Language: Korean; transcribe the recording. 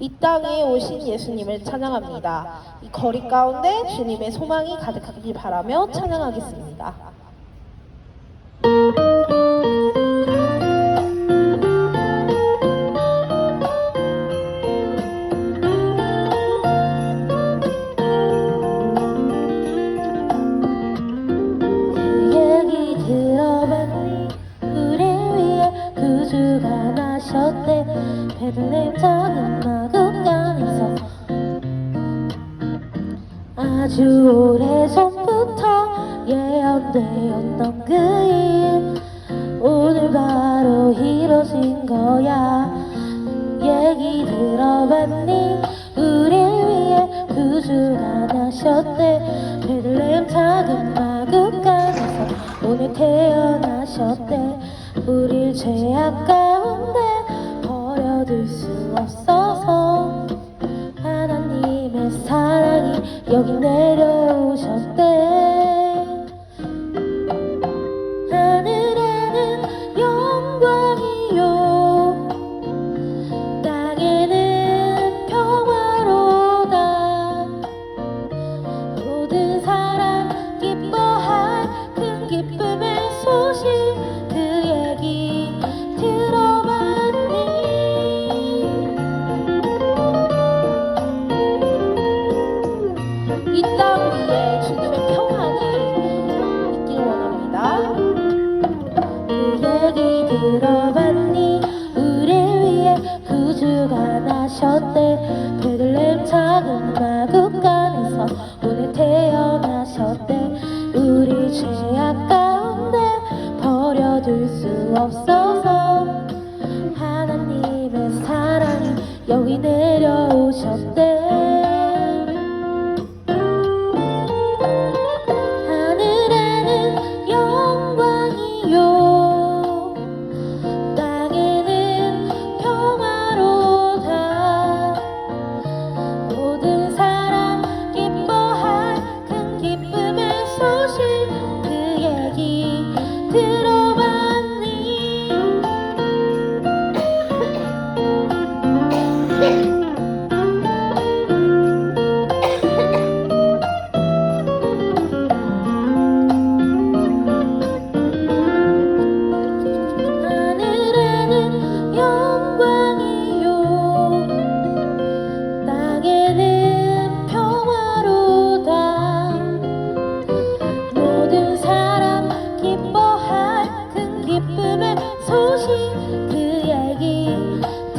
이 땅에 오신 예수님을 찬양합니다. 이 거리 가운데 주님의 소망이 가득하길 바라며 찬양하겠습니다. 베들레헴 작은 마구간에서 아주 오래전부터 예언되었던 그 일. 오늘 바로 이뤄진 거야. 얘기 들어봤니? 우리 위에 구주가 나셨대. 베들레헴 작은 마구간에서 오늘 태어나셨대. 우릴 죄악 가운데 버려둘 수 없어서 하나님의 사랑이 여기 내려오셨대. 하늘에는 영광이요. 땅에는 평화로다. 모든 사람 기뻐할 큰 기쁨의 들어봤니? 우리 위에 구주가 나셨대. 베들레헴 작은 마구간에서 오늘 태어나셨대. 우리 죄악 가운데 버려둘 수 없어서 하나님의 사랑이 여기 내려오셨대 얘